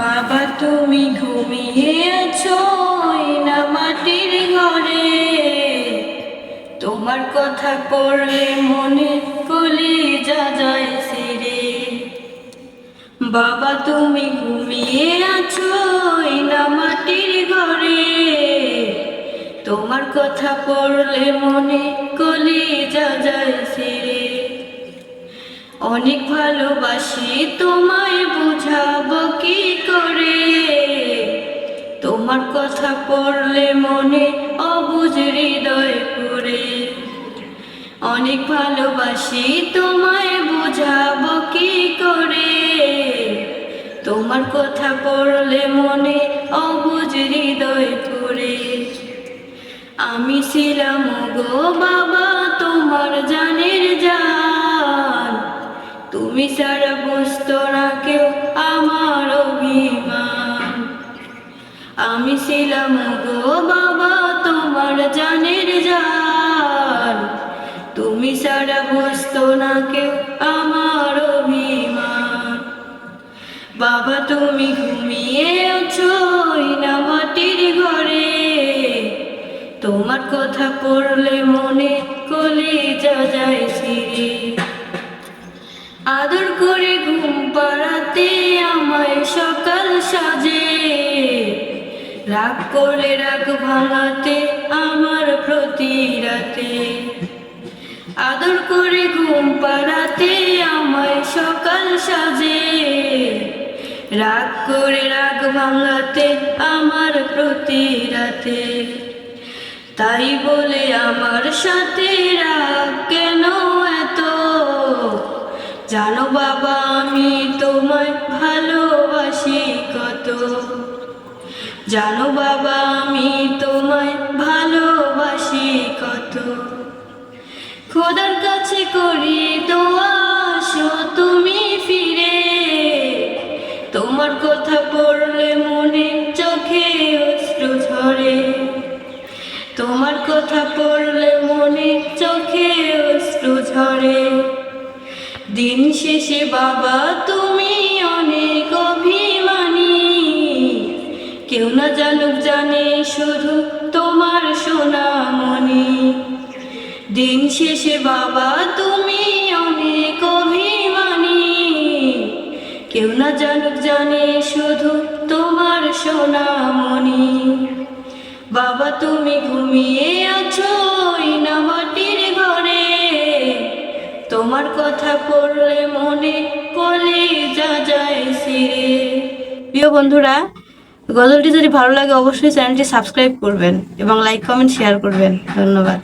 বাবা, তুমি ঘুমিয়ে আছো না মাটির ঘরে। তোমার কথা পড়লে মনে কলি যা যায় সিরে বাবা, তুমি ঘুমিয়ে আছো না মাটির ঘরে। তোমার কথা পড়লে মনে কলি যা যায় সিরে অনেক ভালোবাসি তোমায় বুঝাবো তোমার কথা পড়লে মনে অবুজ হৃদয় করে অনেক ভালোবাসি তোমায়, বুঝাবো কি করে? তোমার কথা পড়লে মনে অবুজ হৃদয় করে আমি ছিলাম গো বাবা তোমার জানের জান। তুমি সারা বুঝতো না কেউ আমি ছিলাম গো বাবা তোমার জানের জাল। তুমি সারা বুঝতো না কেউ আমার অভিমান। বাবা তুমি ঘুমিয়ে আছো না মাটির ঘরে। তোমার কথা পড়লে মনে রাগ করে রাগ ভাঙাতে, আমার প্রতি রাতে। আদর করে ঘুম পাড়াতে, আমায় সকাল সাজে। রাগ করে রাগ ভাঙাতে, আমার প্রতি রাতে। তাই বলে আমার সাথে রাগ কেন এত? জানো বাবা, আমি তোমায় ভালোবাসি কত? জানো বাবা, আমি তোমায় ভালোবাসি কত। খোদার কাছে করি আসো তুমি ফিরে। তোমার কথা পড়লে মনে চোখে অশ্রু ঝরে। তোমার কথা পড়লে মনে চোখে অশ্রু ঝরে। দিন শেষে বাবা, তুমি কেউ না জানুক, জানে শুধু তোমার সোনামণি। দিন শেষে বাবা, তুমি অনেক অভিমানী। কেউ না জানুক, জানে শুধু তোমার সোনামণি। বাবা, তুমি ঘুমিয়ে আছো না ঘরে। তোমার কথা পড়লে মনে কলে যা যায় সিরে প্রিয় বন্ধুরা গজলটি যদি ভালো লাগে অবশ্যই চ্যানেলটি সাবস্ক্রাইব করবেন এবং লাইক কমেন্ট শেয়ার করবেন। ধন্যবাদ।